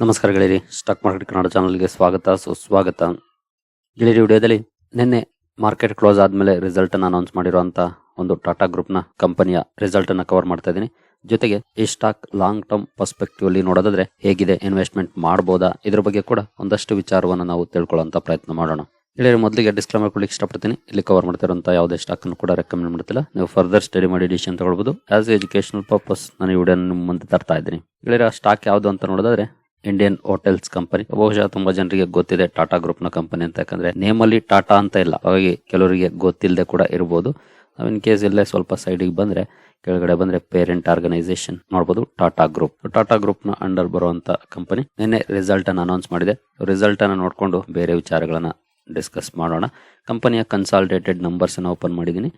ನಮಸ್ಕಾರ ಗೆಳೆಯರಿ. Stock market Kannada ಚಾನಲ್ಗೆ ಸ್ವಾಗತ, ಸುಸ್ವಾಗತ. ಗೆಳೆಯರಿ, ವಿಡಿಯೋದಲ್ಲಿ ನಿನ್ನೆ ಮಾರ್ಕೆಟ್ ಕ್ಲೋಸ್ ಆದಮೇಲೆ ರಿಸಲ್ಟ್ ಅನ್ನು ಅನೌನ್ಸ್ ಮಾಡಿರುವಂತ ಒಂದು ಟಾಟಾ ಗ್ರೂಪ್ನ ಕಂಪನಿಯ ರಿಸಲ್ಟ್ ಅನ್ನ ಕವರ್ ಮಾಡ್ತಾ ಇದ್ದೀನಿ. ಜೊತೆಗೆ ಈ ಸ್ಟಾಕ್ ಲಾಂಗ್ ಟರ್ಮ್ ಪರ್ಸ್ಪೆಕ್ಟಿವ್ ಅಲ್ಲಿ ನೋಡೋದಾದ್ರೆ ಹೇಗಿದೆ ಇನ್ವೆಸ್ಟ್ಮೆಂಟ್ ಮಾಡಬಹುದಾ ಇದ್ರ ಬಗ್ಗೆ ಕೂಡ ಒಂದಷ್ಟು ವಿಚಾರವನ್ನು ನಾವು ತಿಳ್ಕೊಳ್ಳುವಂತ ಪ್ರಯತ್ನ ಮಾಡೋಣ. ಗೆಳೆಯರಿ, ಮೊದಲಿಗೆ ಡಿಸ್ಕ್ಲೈಮರ್ ಕೊಡ್ಲಿಕ್ಕೆ ಇಷ್ಟಪಡ್ತೀನಿ. ಇಲ್ಲಿ ಕವರ್ ಮಾಡ್ತಿರುವಂಥ ಯಾವುದೇ ಸ್ಟಾಕ್ ಅನ್ನು ಕೂಡ ರೆಕಮೆಂಡ್ ಮಾಡ್ತಿಲ್ಲ. ನೀವು ಫರ್ದರ್ ಸ್ಟಡಿ ಮಾಡಿ ಡಿಸಿಷನ್ ತಗೊಳ್ಬಹುದು ಆಸ್ ಎಜುಕೇಶನಲ್ ಪರ್ಪಸ್ ನಾನು ವಿಡಿಯೋ ನಿಮ್ಮ ಮುಂದೆ ತರ್ತಾ ಇದ್ದೀನಿ. ಗೆಳೆಯರ ಸ್ಟಾಕ್ ಯಾವುದು ಅಂತ ನೋಡೋದಾದ್ರೆ ಇಂಡಿಯನ್ ಹೋಟೆಲ್ಸ್ ಕಂಪನಿ ಬಹುಶಃ ತುಂಬಾ ಜನರಿಗೆ ಗೊತ್ತಿದೆ ಟಾಟಾ ಗ್ರೂಪ್ನ ಕಂಪನಿ ಅಂತ. ಯಾಕಂದ್ರೆ ನೇಮ್ ಅಲ್ಲಿ ಟಾಟಾ ಅಂತ ಇಲ್ಲ. ಹಾಗಾಗಿ ಕೆಲವರಿಗೆ ಗೊತ್ತಿಲ್ಲದೆ ಕೂಡ ಇರಬಹುದು ಇನ್ ಕೇಸ್ ಇಲ್ಲೇ ಸ್ವಲ್ಪ ಸೈಡಿಗೆ ಬಂದ್ರೆ, ಕೆಳಗಡೆ ಬಂದ್ರೆ ಪೇರೆಂಟ್ ಆರ್ಗನೈಸೇಷನ್ ನೋಡಬಹುದು ಟಾಟಾ ಗ್ರೂಪ್ ಟಾಟಾ ಗ್ರೂಪ್ನ ಅಂಡರ್ ಬರುವಂತ ಕಂಪನಿ ನಿನ್ನೆ ರಿಸಲ್ಟ್ ಅನ್ನು ಅನೌನ್ಸ್ ಮಾಡಿದೆ. ರಿಸಲ್ಟ್ ಅನ್ನು ನೋಡ್ಕೊಂಡು ಬೇರೆ ವಿಚಾರಗಳನ್ನ ಡಿಸ್ಕಸ್ ಮಾಡೋಣ. ಕಂಪನಿಯ ಕನ್ಸಾಲಿಡೇಟೆಡ್ ನಂಬರ್ಸ್ ಅನ್ನು ಓಪನ್ ಮಾಡಿದ್ದೀನಿ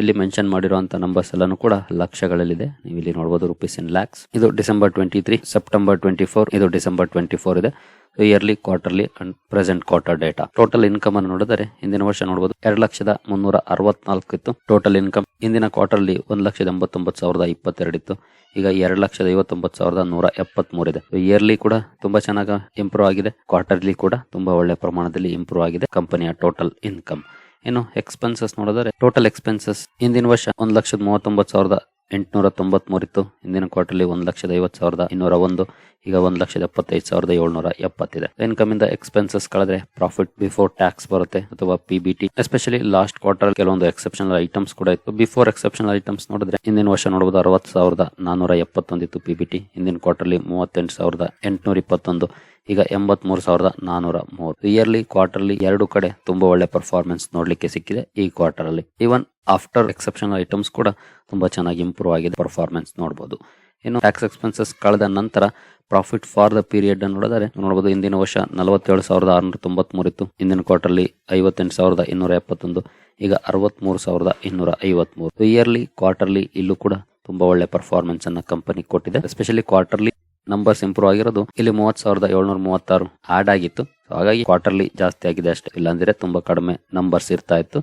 ಇಲ್ಲಿ ಮೆನ್ಷನ್ ಮಾಡಿರುವಂತಹ ನಂಬರ್ಸ್ ಎಲ್ಲಾನು ಕೂಡ ಲಕ್ಷಗಳಲ್ಲಿದೆ. ನೀವು ಇಲ್ಲಿ ನೋಡಬಹುದು ರುಪೀಸ್ ಇನ್ ಲ್ಯಾಕ್ಸ್ ಇದು December twenty three September twenty four ಇದು ಡಿಸೆಂಬರ್ ಟ್ವೆಂಟಿ ಫೋರ್ ಇದೆ yearly quarterly and present quarter data total income ಅನ್ನು ನೋಡಿದರೆ, ಹಿಂದಿನ ವರ್ಷ ನೋಡಬಹುದು ಎರಡು ಲಕ್ಷದ ಮುನ್ನೂರ ಅರವತ್ನಾಲ್ಕು ಇತ್ತು. ಟೋಟಲ್ ಇನ್ಕಮ್ ಇಂದಿನ ಕ್ವಾರ್ಟರ್ಲಿ ಒಂದು ಲಕ್ಷದ ಎಂಬತ್ತೊಂಬತ್ತು ಸಾವಿರದ ಇಪ್ಪತ್ತೆರಡು ಇತ್ತು. ಈಗ ಎರಡು ಲಕ್ಷದ ಐವತ್ತೊಂಬತ್ತು ಸಾವಿರದ ನೂರ ಎಪ್ಪತ್ಮೂರು ಇದೆ. ಇಯರ್ಲಿ ಕೂಡ ತುಂಬಾ ಚೆನ್ನಾಗಿ ಇಂಪ್ರೂವ್ ಆಗಿದೆ. ಕ್ವಾರ್ಟರ್ಲಿ ಕೂಡ ತುಂಬಾ ಒಳ್ಳೆ ಪ್ರಮಾಣದಲ್ಲಿ ಇಂಪ್ರೂವ್ ಆಗಿದೆ. ಕಂಪನಿಯ ಟೋಟಲ್ ಇನ್ಕಮ್ ಇನ್ನು ಎಕ್ಸ್ಪೆನ್ಸಸ್ ನೋಡಿದ್ರೆ ಟೋಟಲ್ ಎಕ್ಸ್ಪೆನ್ಸಸ್ ಹಿಂದಿನ ವರ್ಷ ಒಂದ್ ಲಕ್ಷದ ಮೂವತ್ತೊಂಬತ್ತು ಸಾವಿರದ ಎಂಟುನೂರ ತೊಂಬತ್ಮೂರು ಇತ್ತು ಹಿಂದಿನ ಕ್ವಾರ್ಟರ್ಲಿ ಒಂದ್ ಲಕ್ಷದ ಐವತ್ತು ಸಾವಿರದ ಇನ್ನೂರ ಒಂದು, ಈಗ ಒಂದ್ ಲಕ್ಷದ ಎಪ್ಪತ್ತೈದು ಸಾವಿರದ ಏಳ್ನೂರ ಎಪ್ಪತ್ತಿದೆ. ಇನ್ಕಮ್ ಇಂದ ಎಕ್ಸ್ಪೆನ್ಸಸ್ ಕಳೆದ್ರೆ ಪ್ರಾಫಿಟ್ ಬಿಫೋರ್ ಟ್ಯಾಕ್ಸ್ ಬರುತ್ತೆ ಅಥವಾ P B T especially last quarter ಕೆಲವೊಂದು ಎಕ್ಸೆಪ್ಷನಲ್ ಐಟಮ್ಸ್ ಕೂಡ ಇತ್ತು. ಬಿಫೋರ್ ಎಕ್ಸೆಪ್ಷನಲ್ ಐಟಮ್ಸ್ ನೋಡಿದ್ರೆ ಹಿಂದಿನ ವರ್ಷ ನೋಡಬಹುದು ಅರವತ್ತು ಸಾವಿರದ ನಾನೂರ ಎಪ್ಪತ್ತೊಂದಿತ್ತು ಪಿ ಬಿ ಟಿ ಹಿಂದಿನ ಕ್ವಾರ್ಟರ್ಲಿ ಮೂವತ್ತೆಂಟು ಸಾವಿರದ ಎಂಟುನೂರ ಇಪ್ಪತ್ತೊಂದು. ಈಗ ಎಂಬತ್ ಮೂರು ಸಾವಿರದ ನಾನೂರ ಮೂರು. ಇಯರ್ಲಿ ಕ್ವಾರ್ಟರ್ಲಿ ಎರಡು ಕಡೆ ತುಂಬಾ ಒಳ್ಳೆ ಪರ್ಫಾರ್ಮೆನ್ಸ್ ನೋಡ್ಲಿಕ್ಕೆ ಸಿಕ್ಕಿದೆ ಈ ಕ್ವಾರ್ಟರ್ ಅಲ್ಲಿ. ಈವನ್ ಆಫ್ಟರ್ ಎಕ್ಸೆಪ್ಷನಲ್ ಐಟಮ್ಸ್ ಕೂಡ ತುಂಬಾ ಚೆನ್ನಾಗಿ ಇಂಪ್ರೂವ್ ಆಗಿದೆ ಪರ್ಫಾರ್ಮೆನ್ಸ್ ನೋಡಬಹುದು ಇನ್ನು ಟ್ಯಾಕ್ಸ್ ಎಕ್ಸ್ಪೆನ್ಸಸ್ ಕಳೆದ ನಂತರ ಪ್ರಾಫಿಟ್ ಫಾರ್ ದ ಪೀರಿಯಡ್ ಅನ್ನು ನೋಡಿದರೆ ನೋಡಬಹುದು ಇಂದಿನ ವರ್ಷ ನಲವತ್ತೇಳು ಸಾವಿರದ ಆರುನೂರ ತೊಂಬತ್ಮೂರು ಇತ್ತು. ಹಿಂದಿನ ಕ್ವಾರ್ಟರ್ಲಿ ಐವತ್ತೆಂಟು ಸಾವಿರದ ಇನ್ನೂರ ಎಪ್ಪತ್ತೊಂದು, ಈಗ ಅರವತ್ಮೂರು ಸಾವಿರದ ಇನ್ನೂರ ಐವತ್ಮೂರು. ಇಯರ್ಲಿ ಕ್ವಾರ್ಟರ್ಲಿ ಇಲ್ಲೂ ಕೂಡ ತುಂಬಾ ಒಳ್ಳೆ ಪರ್ಫಾರ್ಮೆನ್ಸ್ ಅನ್ನ ಕಂಪನಿ ಕೊಟ್ಟಿದೆ. ಎಸ್ಪೆಷಲಿ ಕ್ವಾರ್ಟರ್ಲಿ ನಂಬರ್ಸ್ ಇಂಪ್ರೂವ್ ಆಗಿರೋದು ಇಲ್ಲಿ ಮೂವತ್ ಸಾವಿರದ ಏಳ್ನೂರ ಮೂವತ್ತಾರು ಆಡ್ ಆಗಿತ್ತು. ಹಾಗಾಗಿ ಕ್ವಾರ್ಟರ್ಲಿ ಜಾಸ್ತಿ ಆಗಿದೆ ಅಷ್ಟೇ. ಇಲ್ಲಾಂದ್ರೆ ತುಂಬಾ ಕಡಿಮೆ ನಂಬರ್ಸ್ ಇರ್ತಾ ಇತ್ತು.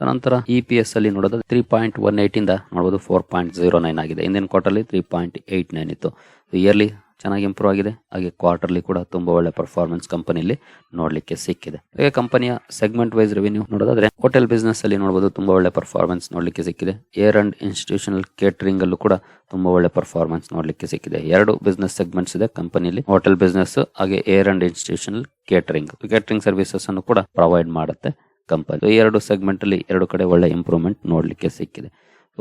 ನಂತರ ಇ ಪಿ ಎಸ್ ಅಲ್ಲಿ ನೋಡೋದು ತ್ರೀ ಪಾಯಿಂಟ್ ಒನ್ ಏಯ್ಟಿಂದ ನೋಡಬಹುದು ಫೋರ್ ಪಾಯಿಂಟ್ ಜೀರೋ ನೈನ್ ಆಗಿದೆ. ಹಿಂದಿನ quarterly three point eight nine ಇತ್ತು. ಇಯರ್ಲಿ ಚೆನ್ನಾಗಿ ಇಂಪ್ರೂವ್ ಆಗಿದೆ. ಹಾಗೆ ಕ್ವಾರ್ಟರ್ಲಿ ಕೂಡ ತುಂಬಾ ಒಳ್ಳೆ ಪರ್ಫಾರ್ಮೆನ್ಸ್ ಕಂಪನಿಯಲ್ಲಿ ನೋಡ್ಲಿಕ್ಕೆ ಸಿಕ್ಕಿದೆ. ಹಾಗೆ ಕಂಪನಿಯ ಸೆಗ್ಮೆಂಟ್ ವೈಸ್ ರೆವಿನ್ಯೂ ನೋಡೋದಾದ್ರೆ ಹೋಟೆಲ್ ಬಿಸ್ನೆಸ್ ಅಲ್ಲಿ ನೋಡಬಹುದು ತುಂಬಾ ಒಳ್ಳೆ ಪರ್ಫಾರ್ಮೆನ್ಸ್ ನೋಡ್ಲಿಕ್ಕೆ ಸಿಕ್ಕಿದೆ. ಏರ್ ಅಂಡ್ ಇನ್ಸ್ಟಿಟ್ಯೂಷನಲ್ ಕೇಟರಿಂಗ್ ಅಲ್ಲೂ ಕೂಡ ತುಂಬಾ ಒಳ್ಳೆ ಪರ್ಫಾರ್ಮೆನ್ಸ್ ನೋಡ್ಲಿಕ್ಕೆ ಸಿಕ್ಕಿದೆ. ಎರಡು ಬಿಸ್ನೆಸ್ ಸೆಗ್ಮೆಂಟ್ಸ್ ಇದೆ ಕಂಪನಿಯಲ್ಲಿ ಹೋಟೆಲ್ ಬಿಸ್ನೆಸ್ ಹಾಗೆ air and institutional catering catering services ಅನ್ನು ಕೂಡ ಪ್ರೊವೈಡ್ ಮಾಡುತ್ತೆ ಕಂಪನಿ ಎರಡು ಸೆಗ್ಮೆಂಟ್ ಅಲ್ಲಿ ಎರಡು ಕಡೆ ಒಳ್ಳೆ ಇಂಪ್ರೂವ್ಮೆಂಟ್ ನೋಡ್ಲಿಕ್ಕೆ ಸಿಕ್ಕಿದೆ.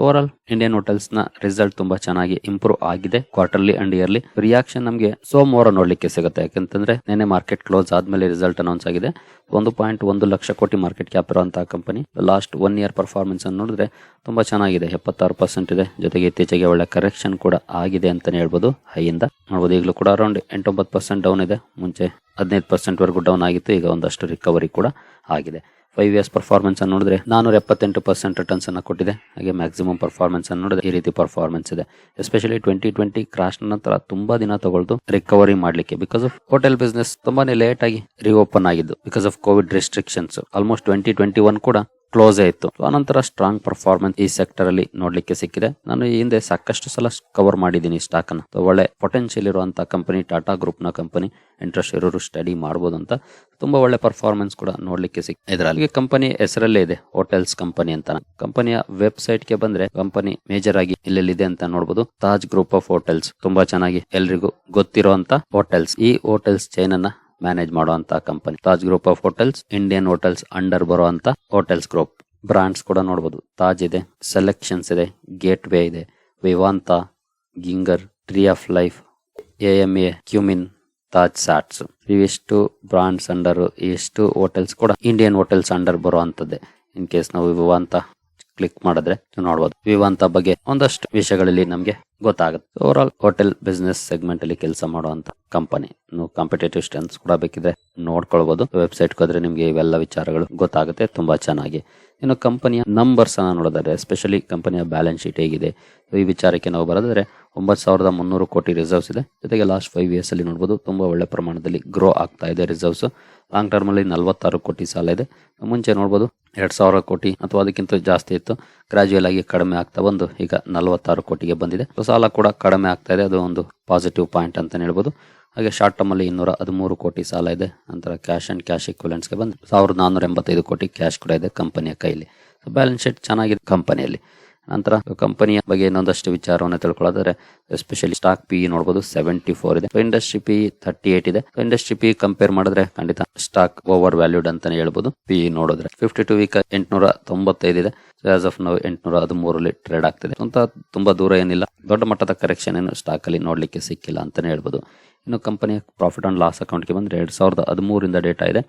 ಓವರ್ ಆಲ್ ಇಂಡಿಯನ್ ಹೋಟೆಲ್ಸ್ನ ರಿಸಲ್ಟ್ ತುಂಬಾ ಚೆನ್ನಾಗಿ ಇಂಪ್ರೂವ್ ಆಗಿದೆ ಕ್ವಾರ್ಟರ್ಲಿ ಅಂಡ್ ಇಯರ್ಲಿ ರಿಯಾಕ್ಷನ್ ನಮಗೆ ಸೋಮವಾರ ನೋಡ್ಲಿಕ್ಕೆ ಸಿಗುತ್ತೆ. ಯಾಕಂತಂದ್ರೆ ನಿನ್ನೆ ಮಾರ್ಕೆಟ್ ಕ್ಲೋಸ್ ಆದ್ಮೇಲೆ ರಿಸಲ್ಟ್ ಅನೌನ್ಸ್ ಆಗಿದೆ. ಒಂದು ಪಾಯಿಂಟ್ ಒಂದು ಲಕ್ಷ ಕೋಟಿ ಮಾರ್ಕೆಟ್ ಕ್ಯಾಪ್ ಇರುವಂತಹ company last one year performance ಅನ್ನು ನೋಡಿದ್ರೆ ತುಂಬಾ ಚೆನ್ನಾಗಿದೆ. ಎಪ್ಪತ್ತಾರು ಪರ್ಸೆಂಟ್ ಇದೆ. ಜೊತೆಗೆ ಇತ್ತೀಚೆಗೆ ಒಳ್ಳೆ ಕರೆಕ್ಷನ್ ಕೂಡ ಆಗಿದೆ ಅಂತಾನೆ ಹೇಳ್ಬೋದು ಹೈಯಿಂದ. ನೋಡಬಹುದು ಈಗಲೂ ಕೂಡ ಅರೌಂಡ್ ಎಂಟೊಂಬತ್ತು ಪರ್ಸೆಂಟ್ ಡೌನ್ ಇದೆ. ಮುಂಚೆ ಹದಿನೈದು ಪರ್ಸೆಂಟ್ ವರೆಗೂ ಡೌನ್ ಆಗಿತ್ತು. ಈಗ ಒಂದಷ್ಟು ರಿಕವರಿ ಕೂಡ ಆಗಿದೆ. ಫೈವ್ ಇಯರ್ಸ್ ಪರ್ಫಾರ್ಮೆನ್ಸ್ ಅನ್ನು ನೋಡಿದ್ರೆ ನಾನೂರ ಎಪ್ಪತ್ತೆಂಟು ಪರ್ಸೆಂಟ್ ರಿಟರ್ನ್ಸ್ ಅನ್ನು ಕೊಟ್ಟಿದೆ. ಹಾಗೆ ಮ್ಯಾಕ್ಸಿಮಮ್ ಪರ್ಫಾರ್ಮೆನ್ಸ್ ಅನ್ನು ನೋಡಿದ್ರೆ ಈ ರೀತಿ ಪರ್ಫಾರ್ಮೆನ್ಸ್ ಇದೆ. ಎಸ್ಪೆಷಲಿ ಟ್ವೆಂಟಿ ಟ್ವೆಂಟಿ ಕ್ರಾಶ್ ನಂತರ ತುಂಬಾ ದಿನ ತಗೊಳ್ತು ರಿಕವರಿ ಮಾಡ್ಲಿಕ್ಕೆ. ಬಿಕಾಸ್ ಆಫ್ ಹೋಟೆಲ್ ಬಿಸ್ನೆಸ್ ತುಂಬಾನೇ ಲೇಟ್ ಆಗಿ ರಿಓಪನ್ ಆಗಿದ್ದು. Because of Covid restrictions almost twenty twenty one ಕೂಡ ಕ್ಲೋಸ್ ಆಯಿತು. ಆನಂತರ ಸ್ಟ್ರಾಂಗ್ ಪರ್ಫಾರ್ಮೆನ್ಸ್ ಈ ಸೆಕ್ಟರ್ ಅಲ್ಲಿ ನೋಡ್ಲಿಕ್ಕೆ ಸಿಕ್ಕಿದೆ. ನಾನು ಈ ಹಿಂದೆ ಸಾಕಷ್ಟು ಸಲ ಕವರ್ ಮಾಡಿದ್ದೀನಿ ಸ್ಟಾಕ್ ಅನ್ನು. ಒಳ್ಳೆ ಪೊಟೆನ್ಶಿಯಲ್ ಇರುವಂತಹ ಕಂಪನಿ ಟಾಟಾ ಗ್ರೂಪ್ನ ಕಂಪನಿ ಇಂಟ್ರೆಸ್ಟ್ ಇರೋರು ಸ್ಟಡಿ ಮಾಡಬಹುದು ಅಂತ ತುಂಬಾ ಒಳ್ಳೆ ಪರ್ಫಾರ್ಮೆನ್ಸ್ ಕೂಡ ನೋಡ್ಲಿಕ್ಕೆ ಸಿಕ್, ಇದರಲ್ಲಿ. ಕಂಪನಿ ಹೆಸರಲ್ಲೇ ಇದೆ ಹೋಟೆಲ್ಸ್ ಕಂಪನಿ ಅಂತ. ಕಂಪನಿಯ ವೆಬ್ಸೈಟ್ಗೆ ಬಂದ್ರೆ ಕಂಪನಿ ಮೇಜರ್ ಆಗಿ ಇಲ್ಲೆಲ್ಲಿದೆ ಅಂತ ನೋಡಬಹುದು ತಾಜ್ ಗ್ರೂಪ್ ಆಫ್ ಹೋಟೆಲ್ಸ್ ತುಂಬಾ ಚೆನ್ನಾಗಿ ಎಲ್ರಿಗೂ ಗೊತ್ತಿರುವಂತ ಹೋಟೆಲ್ಸ್ ಈ ಹೋಟೆಲ್ಸ್ ಚೈನ್ ಅನ್ನ ಮ್ಯಾನೇಜ್ ಮಾಡುವಂತ company Taj group of hotels Indian Hotels under ಬರುವಂತ ಹೋಟೆಲ್ಸ್ ಗ್ರೂಪ್ ಬ್ರಾಂಡ್ಸ್ ಕೂಡ ನೋಡಬಹುದು ತಾಜ್ ಇದೆ ಸೆಲೆಕ್ಷನ್ಸ್ ಇದೆ ಗೇಟ್ ವೇ ಇದೆ Vivanta Ginger Tree of Life A M A Qmin Taj SATS ಇವೆಷ್ಟು brands under ಇಷ್ಟು ಹೋಟೆಲ್ಸ್ ಕೂಡ ಇಂಡಿಯನ್ ಹೋಟೆಲ್ಸ್ ಅಂಡರ್ ಬರುವಂತದ್ದೇ. In case ನಾವು ವಿವಾಂತ ಕ್ಲಿಕ್ ಮಾಡಿದ್ರೆ ನೀವು ನೋಡಬಹುದು ವಿವಾಂತ ಬಗ್ಗೆ ಒಂದಷ್ಟು ವಿಷಯಗಳಲ್ಲಿ ನಮಗೆ ಗೊತ್ತಾಗುತ್ತೆ. Overall hotel business segment ಅಲ್ಲಿ ಕೆಲಸ ಮಾಡುವಂತ ಕಂಪನಿ ಕಾಂಪಿಟೇಟಿವ್ ಸ್ಟ್ರೆಂತ್ಸ್ ಕೂಡ ಬೇಕಿದ್ರೆ ನೋಡ್ಕೊಳ್ಬಹುದು ವೆಬ್ಸೈಟ್ ಹೋದ್ರೆ ನಿಮಗೆ ಇವೆಲ್ಲ ವಿಚಾರಗಳು ಗೊತ್ತಾಗುತ್ತೆ. ತುಂಬಾ ಚೆನ್ನಾಗಿ. ಇನ್ನು ಕಂಪನಿಯ ನಂಬರ್ಸ್ ಅನ್ನ ನೋಡಿದ್ರೆ ಎಸ್ಪೆಷಲಿ ಕಂಪನಿಯ ಬ್ಯಾಲೆನ್ಸ್ ಶೀಟ್ ಹೇಗಿದೆ. ಈ ವಿಚಾರಕ್ಕೆ ನಾವು ಬರೋದಾದ್ರೆ ಒಂಬತ್ತು ಸಾವಿರದ ಮುನ್ನೂರು ಕೋಟಿ ರಿಸರ್ವ್ಸ್ ಇದೆ. ಜೊತೆಗೆ ಲಾಸ್ಟ್ ಫೈವ್ ಇಯರ್ಸ್ ಅಲ್ಲಿ ನೋಡಬಹುದು ತುಂಬಾ ಒಳ್ಳೆ ಪ್ರಮಾಣದಲ್ಲಿ ಗ್ರೋ ಆಗ್ತಾ ಇದೆ ರಿಸರ್ವ್ಸ್ ಲಾಂಗ್ ಟರ್ಮ್ ಅಲ್ಲಿ ನಲವತ್ತಾರು ಕೋಟಿ ಸಾಲ ಇದೆ. ಮುಂಚೆ ನೋಡಬಹುದು ಎರಡ್ ಸಾವಿರ ಕೋಟಿ ಅಥವಾ ಅದಕ್ಕಿಂತ ಜಾಸ್ತಿ ಇತ್ತು. ಗ್ರಾಜುಯಲ್ ಆಗಿ ಕಡಿಮೆ ಆಗ್ತಾ ಬಂದು ಈಗ ನಲವತ್ತಾರು ಕೋಟಿಗೆ ಬಂದಿದೆ. ಸಾಲ ಕೂಡ ಕಡಿಮೆ ಆಗ್ತಾ ಇದೆ. ಅದು ಒಂದು ಪಾಸಿಟಿವ್ ಪಾಯಿಂಟ್ ಅಂತ ಹೇಳ್ಬೋದು. ಹಾಗೆ ಶಾರ್ಟ್ ಟರ್ಮ್ ಅಲ್ಲಿ ಇನ್ನೂರ ಹದಿಮೂರು ಕೋಟಿ ಸಾಲ ಇದೆ. ನಂತರ ಕ್ಯಾಶ್ ಅಂಡ್ ಕ್ಯಾಶ್ಗೆ ಬಂದು ಸಾವಿರದ ನಾನ್ನೂರ ಎಂಬತ್ತೈದು ಕೋಟಿ ಕ್ಯಾಶ್ ಕೂಡ ಇದೆ ಕಂಪನಿಯ ಕೈಲಿ ಬ್ಯಾಲೆನ್ಸ್ ಶೀಟ್ ಚೆನ್ನಾಗಿದೆ ಕಂಪನಿಯಲ್ಲಿ. ನಂತರ ಕಂಪನಿಯ ಬಗ್ಗೆ ಇನ್ನೊಂದಷ್ಟು ವಿಚಾರವನ್ನು ತಿಳ್ಕೊಳ್ಳೋದಾದ್ರೆ ಎಸ್ಪೆಷಲಿ ಸ್ಟಾಕ್ ಪಿ ನೋಡಬಹುದು ಸೆವೆಂಟಿ ಫೋರ್ ಇದೆ. ಇಂಡಸ್ಟ್ರಿ ಪಿ ತರ್ಟಿ ಏಟ್ ಇದೆ. ಇಂಡಸ್ಟ್ರಿ ಪಿ ಕಂಪೇರ್ ಮಾಡಿದ್ರೆ ಖಂಡಿತ ಸ್ಟಾಕ್ ಓವರ್ ವ್ಯಾಲ್ಯೂಡ್ ಅಂತಾನೆ ಹೇಳ್ಬೋದು. ಪಿ ನೋಡಿದ್ರೆ ಫಿಫ್ಟಿ ಟು ವೀಕ್ ಎಂಟುನೂರ ತೊಂಬತ್ತೈದು ಇದೆ. ಆಸ್ ಆಫ್ ನಾವು ಎಂಟುನೂರ ಹದಿಮೂರಲ್ಲಿ ಟ್ರೇಡ್ ಆಗ್ತಿದೆ. ಅಂತ ತುಂಬಾ ದೂರ ಏನಿಲ್ಲ. ದೊಡ್ಡ ಮಟ್ಟದ ಕರೆಕ್ಷನ್ ಏನು ಸ್ಟಾಕ್ ಅಲ್ಲಿ ನೋಡ್ಲಿಕ್ಕೆ ಸಿಕ್ಕಿಲ್ಲ ಅಂತಾನೆ ಹೇಳ್ಬೋದು. ಇನ್ನು ಕಂಪನಿಯ ಪ್ರಾಫಿಟ್ ಆ್ಯಂಡ್ ಲಾಸ್ ಅಕೌಂಟ್ಗೆ ಬಂದರೆ ಎರಡು ಸಾವಿರದ ಹದಿಮೂರಿಂದ ಡೇಟಾ ಇದೆ.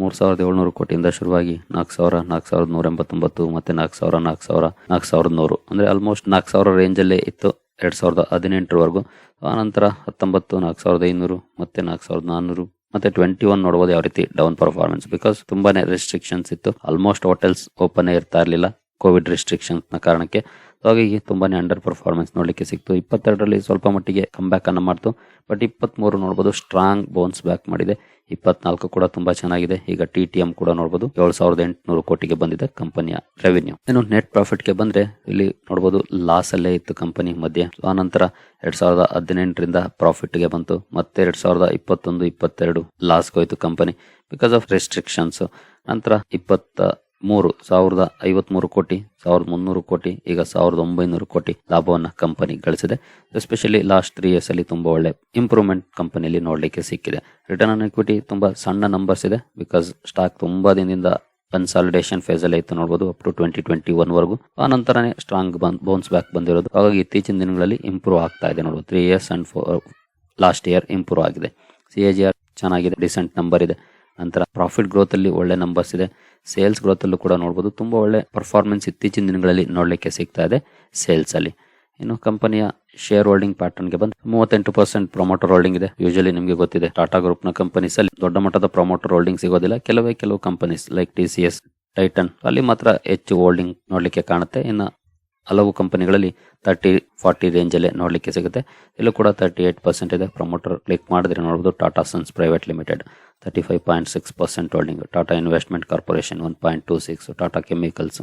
ಮೂರು ಸಾವಿರದ ಏಳ್ನೂರು ಕೋಟಿಯಿಂದ ಶುರುವಾಗಿ ನಾಲ್ಕು ಸಾವಿರ ನಾಲ್ಕು ಸಾವಿರದ ನೂರ ಎಂಬತ್ತೊಂಬತ್ತು ಮತ್ತು ನಾಲ್ಕು ಸಾವಿರ ನಾಲ್ಕು ಸಾವಿರ ನಾಲ್ಕು ಸಾವಿರದ ನೂರು. ಅಂದರೆ ಆಲ್ಮೋಸ್ಟ್ ನಾಲ್ಕು ಸಾವಿರ ರೇಂಜಲ್ಲೇ ಇತ್ತು ಎರಡು ಸಾವಿರದ ಹದಿನೆಂಟರವರೆಗೂ. ಆನಂತರ ಹತ್ತೊಂಬತ್ತು ನಾಲ್ಕು ಸಾವಿರದ ಐನೂರು, ಮತ್ತು ನಾಲ್ಕು ಸಾವಿರದ ನಾನ್ನೂರು ಮತ್ತೆ ಟ್ವೆಂಟಿ ಒನ್ ನೋಡ್ಬೋದು ಯಾವ ರೀತಿ ಡೌನ್ ಪರ್ಫಾರ್ಮೆನ್ಸ್ ಬಿಕಾಸ್ ತುಂಬಾ ರೆಸ್ಟ್ರಿಕ್ಷನ್ಸ್ ಇತ್ತು. ಆಲ್ಮೋಸ್ಟ್ ಹೋಟೆಲ್ಸ್ ಓಪನ್ ಇರ್ತಾ ಇರಲಿಲ್ಲ. ಕೋವಿಡ್ ರೆಸ್ಟ್ರಿಕ್ಷನ್ಸ್ನ ಕಾರಣಕ್ಕೆ. ಹಾಗಾಗಿ ತುಂಬಾ ಅಂಡರ್ ಪರ್ಫಾರ್ಮೆನ್ಸ್ ನೋಡಲಿಕ್ಕೆ ಸಿಕ್ತು. ಇಪ್ಪತ್ತೆರಡರಲ್ಲಿ ಸ್ವಲ್ಪ ಮಟ್ಟಿಗೆ ಕಮ್ ಬ್ಯಾಕ್ ಅನ್ನ ಮಾಡ್ತು. ಬಟ್ ಇಪ್ಪತ್ಮೂರು ನೋಡ್ಬೋದು ಸ್ಟ್ರಾಂಗ್ ಬೌನ್ಸ್ ಬ್ಯಾಕ್ ಮಾಡಿದೆ. ಇಪ್ಪತ್ನಾಲ್ಕು ಕೂಡ ತುಂಬಾ ಚೆನ್ನಾಗಿದೆ. ಈಗ ಟಿ ಟಿ ಎಂ ಕೂಡ ನೋಡಬಹುದು ಏಳು ಸಾವಿರದ ಎಂಟುನೂರು ಕೋಟಿಗೆ ಬಂದಿದೆ ಕಂಪನಿಯ ರೆವಿನ್ಯೂ ಇನ್ನು ನೆಟ್ ಪ್ರಾಫಿಟ್ಗೆ ಬಂದ್ರೆ ಇಲ್ಲಿ ನೋಡಬಹುದು ಲಾಸ್ ಅಲ್ಲೇ ಇತ್ತು ಕಂಪನಿ ಮಧ್ಯೆ. ಆನಂತರ ಎರಡ್ ಸಾವಿರದ ಹದಿನೆಂಟರಿಂದ ಪ್ರಾಫಿಟ್ಗೆ ಬಂತು. ಮತ್ತೆ ಎರಡ್ ಸಾವಿರದ ಇಪ್ಪತ್ತೊಂದು ಇಪ್ಪತ್ತೆರಡು ಲಾಸ್ ಹೋಯ್ತು ಕಂಪನಿ ಬಿಕಾಸ್ ಆಫ್ ರೆಸ್ಟ್ರಿಕ್ಷನ್ಸ್ ನಂತರ ಇಪ್ಪತ್ತ ಮೂರು ಸಾವಿರದ ಐವತ್ಮೂರು ಕೋಟಿ, ಸಾವಿರದ ಮುನ್ನೂರು ಕೋಟಿ, ಈಗ ಸಾವಿರದ ಒಂಬೈನೂರು ಕೋಟಿ ಲಾಭವನ್ನು ಕಂಪನಿ ಗಳಿಸಿದೆ. ಎಸ್ಪೆಷಲಿ ಲಾಸ್ಟ್ ತ್ರೀ ಇಯರ್ಸ್ ಅಲ್ಲಿ ತುಂಬಾ ಒಳ್ಳೆ ಇಂಪ್ರೂವ್ಮೆಂಟ್ ಕಂಪನಿಯಲ್ಲಿ ನೋಡಲಿಕ್ಕೆ ಸಿಕ್ಕಿದೆ. ರಿಟರ್ನ್ ಆನ್ ಇಕ್ವಿಟಿ ತುಂಬಾ ಸಣ್ಣ ನಂಬರ್ಸ್ ಇದೆ ಬಿಕಾಸ್ ಸ್ಟಾಕ್ ತುಂಬಾ ದಿನದಿಂದ ಕನ್ಸಾಲಿಡೇಷನ್ ಫೇಸ್ ಅಲ್ಲಿ ಇತ್ತು ನೋಡಬಹುದು up to twenty twenty one ವರೆಗೂ. ಆ ನಂತರನೇ ಸ್ಟ್ರಾಂಗ್ ಬೌನ್ಸ್ ಬ್ಯಾಕ್ ಬಂದಿರೋದು. ಹಾಗಾಗಿ ಇತ್ತೀಚಿನ ದಿನಗಳಲ್ಲಿ ಇಂಪ್ರೂವ್ ಆಗ್ತಾ ಇದೆ ನೋಡಬಹುದು three years and four last year improve ಆಗಿದೆ. ಸಿ ಎ ಜಿ ಆರ್ ಚೆನ್ನಾಗಿದೆ ಡಿಸೆಂಟ್ ನಂಬರ್ ಇದೆ. ನಂತರ ಪ್ರಾಫಿಟ್ ಗ್ರೋತ್ ಅಲ್ಲಿ ಒಳ್ಳೆ ನಂಬರ್ಸ್ ಇದೆ. ಸೇಲ್ಸ್ ಗ್ರೋತ್ ಅಲ್ಲೂ ಕೂಡ ನೋಡಬಹುದು ತುಂಬಾ ಒಳ್ಳೆ ಪರ್ಫಾರ್ಮೆನ್ಸ್ ಇತ್ತೀಚಿನ ದಿನಗಳಲ್ಲಿ ನೋಡ್ಲಿಕ್ಕೆ ಸಿಗ್ತಾ ಇದೆ ಸೇಲ್ಸ್ ಅಲ್ಲಿ. ಇನ್ನು ಕಂಪನಿಯ ಶೇರ್ ಹೋಲ್ಡಿಂಗ್ ಪ್ಯಾಟರ್ನ್ಗೆ ಬಂದು ಮೂವತ್ತೆಂಟು ಪರ್ಸೆಂಟ್ ಪ್ರೊಮೋಟರ್ ಹೋಲ್ಡಿಂಗ್ ಇದೆ. ಯೂಶಲಿ ನಿಮಗೆ ಗೊತ್ತಿದೆ ಟಾಟಾ ಗ್ರೂಪ್ನ ಕಂಪನೀಸ್ ಅಲ್ಲಿ ದೊಡ್ಡ ಮಟ್ಟದ ಪ್ರೊಮೋಟರ್ ಹೋಲ್ಡಿಂಗ್ ಸಿಗೋದಿಲ್ಲ. ಕೆಲವೇ ಕೆಲವು companies like T C S Titan ಅಲ್ಲಿ ಮಾತ್ರ ಹೆಚ್ಚು ಹೋಲ್ಡಿಂಗ್ ನೋಡ್ಲಿಕ್ಕೆ ಕಾಣುತ್ತೆ. ಇನ್ನು ಹಲವು ಕಂಪನಿಗಳಲ್ಲಿ ತರ್ಟಿ ಫಾರ್ಟಿ ರೇಂಜ್ ಅಲ್ಲೇ ನೋಡ್ಲಿಕ್ಕೆ ಸಿಗುತ್ತೆ. ಇಲ್ಲೂ ಕೂಡ ತರ್ಟಿ ಏಟ್ ಪರ್ಸೆಂಟ್ ಇದೆ. ಪ್ರಮೋಟರ್ ಕ್ಲಿಕ್ ಮಾಡಿದ್ರೆ ನೋಡಬಹುದು Tata Sons Private Limited thirty five point six percent holding Tata Investment Corporation one point two six Tata Chemicals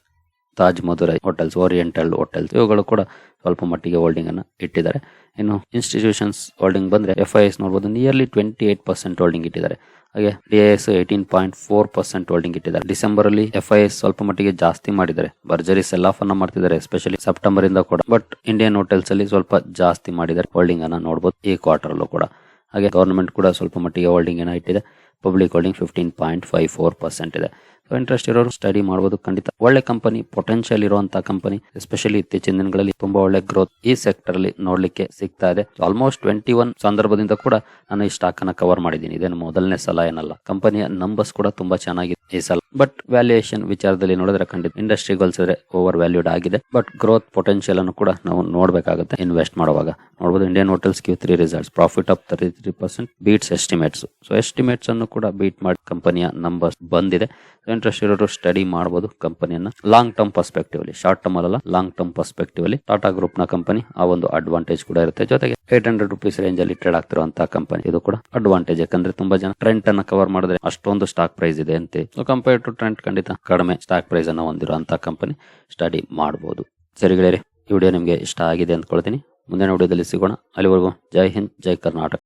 Taj Madurai Hotels Oriental Hotels ಇವುಗಳು ಕೂಡ ಸ್ವಲ್ಪ ಮಟ್ಟಿಗೆ ಹೋಲ್ಡಿಂಗ್ ಅನ್ನು ಇಟ್ಟಿದ್ದಾರೆ. ಇನ್ನು ಇನ್ಸ್ಟಿಟ್ಯೂಷನ್ಸ್ ಹೋಲ್ಡಿಂಗ್ ಬಂದರೆ ಎಫ್ ಐ ಎಸ್ ನೋಡಬಹುದು nearly twenty eight percent holding ಇಟ್ಟಿದ್ದಾರೆ. ಹಾಗೆ D S eighteen point four percent holding ಇಟ್ಟಿದ್ದಾರೆ. ಡಿಸೆಂಬರ್ ಅಲ್ಲಿ ಎಫ್ ಐ ಎಸ್ ಸ್ವಲ್ಪ ಮಟ್ಟಿಗೆ ಜಾಸ್ತಿ ಮಾಡಿದ್ದಾರೆ. ಭರ್ಜರಿ ಸೆಲ್ ಆಫ್ ಅನ್ನ ಮಾಡ್ತಿದ್ದಾರೆ ಎಸ್ಪೆಷಲಿ ಸೆಪ್ಟೆಂಬರ್ ಇಂದ ಕೂಡ. ಬಟ್ ಇಂಡಿಯನ್ ಹೋಟೆಲ್ಸ್ ಅಲ್ಲಿ ಸ್ವಲ್ಪ ಜಾಸ್ತಿ ಮಾಡಿದ್ದಾರೆ ಹೋಲ್ಡಿಂಗ್ ಅನ್ನ ನೋಡಬಹುದು ಈ ಕ್ವಾರ್ಟರ್ ಕೂಡ. ಹಾಗೆ ಗವರ್ನಮೆಂಟ್ ಕೂಡ ಸ್ವಲ್ಪ ಮಟ್ಟಿಗೆ ಹೋಲ್ಡಿಂಗ್ ಏನೋ ಇಟ್ಟಿದೆ. Public holding fifteen point five four percent ಇದೆ. ಇಂಟ್ರೆಸ್ಟ್ ಇರೋರು ಸ್ಟಡಿ ಮಾಡಬಹುದು ಖಂಡಿತ. ಒಳ್ಳೆ ಕಂಪನಿ ಪೊಟೆನ್ಶಿಯಲ್ ಇರುವಂತಹ ಕಂಪನಿ ಎಸ್ಪೆಷಲಿ ಇತ್ತೀಚಿನ ದಿನಗಳಲ್ಲಿ ತುಂಬಾ ಒಳ್ಳೆ ಗ್ರೋತ್ ಈ ಸೆಕ್ಟರ್ ಅಲ್ಲಿ ನೋಡ್ಲಿಕ್ಕೆ ಸಿಗ್ತಾ ಇದೆ. ಆಲ್ಮೋಸ್ಟ್ ಟ್ವೆಂಟಿ ಒನ್ ಸಂದರ್ಭದಿಂದ ಕೂಡ ನಾನು ಈ ಸ್ಟಾಕ್ ಅನ್ನ ಕವರ್ ಮಾಡಿದ್ದೀನಿ. ಇದೇನು ಮೊದಲನೇ ಸಲ ಏನಲ್ಲ. ಕಂಪನಿಯ ನಂಬರ್ಸ್ ಕೂಡ ತುಂಬಾ ಚೆನ್ನಾಗಿದೆ ಈ ಸಲ. ಬಟ್ ವ್ಯಾಲ್ಯೂಯೇಷನ್ ವಿಚಾರದಲ್ಲಿ ನೋಡಿದ್ರೆ ಖಂಡಿತ ಇಂಡಸ್ಟ್ರಿ ಹೋಲಿಸಿದ್ರೆ ಓವರ್ ವ್ಯಾಲ್ಯೂಡ್ ಆಗಿದೆ. ಬಟ್ ಗ್ರೋತ್ ಪೊಟೆನ್ಶಿಯಲ್ ಅನ್ನು ಕೂಡ ನಾವು ನೋಡಬೇಕಾಗುತ್ತೆ ಇನ್ವೆಸ್ಟ್ ಮಾಡುವಾಗ. ನೋಡಬಹುದು Indian Hotels Q three results profit of thirty three percent beats estimates so estimates ಅನ್ನು ಕೂಡ ಬೀಟ್ ಮಾಡಿ ಕಂಪನಿಯ ನಂಬರ್ಸ್ ಬಂದಿದೆ. ಇಂಟ್ರೆಸ್ಟ್ ಇರೋರು ಸ್ಟಡಿ ಮಾಡಬಹುದು ಕಂಪನಿಯನ್ನ ಲಾಂಗ್ ಟರ್ಮ್ ಪರ್ಸ್ಪೆಕ್ಟಿವ್ ಅಲ್ಲಿ ಶಾರ್ಟ್ ಟರ್ಮ್ ಅಲ್ಲ ಲಾಂಗ್ ಟರ್ಮ್ ಪರ್ಸ್ಪೆಕ್ಟಿವ್ ಅಲ್ಲಿ ಟಾಟಾ ಗ್ರೂಪ್ನ ಕಂಪನಿ ಆ ಒಂದು ಅಡ್ವಾಂಟೇಜ್ ಕೂಡ ಇರುತ್ತೆ. ಜೊತೆಗೆ ಏಟ್ ಹಂಡ್ರೆಡ್ ರುಪೀಸ್ ರೇಂಜ್ ಅಲ್ಲಿ ಟ್ರೇಡ್ ಆಗ್ತಿರುವಂತಹ ಕಂಪನಿ ಇದು ಕೂಡ ಅಡ್ವಾಂಟೇಜ್ ಯಾಕಂದ್ರೆ ತುಂಬಾ ಜನ ಟ್ರೆಂಟ್ ಅನ್ನ ಕವರ್ ಮಾಡಿದ್ರೆ ಅಷ್ಟೊಂದು ಸ್ಟಾಕ್ ಪ್ರೈಸ್ ಇದೆ ಅಂತೆ. ಕಂಪೇರ್ ಟು ಟ್ರೆಂಟ್ ಖಂಡಿತ ಕಡಿಮೆ ಸ್ಟಾಕ್ ಪ್ರೈಸ್ ಅನ್ನ ಹೊಂದಿರುವಂತಹ ಕಂಪನಿ ಸ್ಟಡಿ ಮಾಡಬಹುದು ಸರಿ ಗೆಳೆಯರೆ, ಈ ವಿಡಿಯೋ ನಿಮಗೆ ಇಷ್ಟ ಆಗಿದೆ ಅಂದ್ಕೊಳ್ತೀನಿ. ಮುಂದಿನ ವಿಡಿಯೋದಲ್ಲಿ ಸಿಗೋಣ. ಅಲ್ಲಿವರೆಗೂ ಜೈ ಹಿಂದ್, ಜೈ ಕರ್ನಾಟಕ.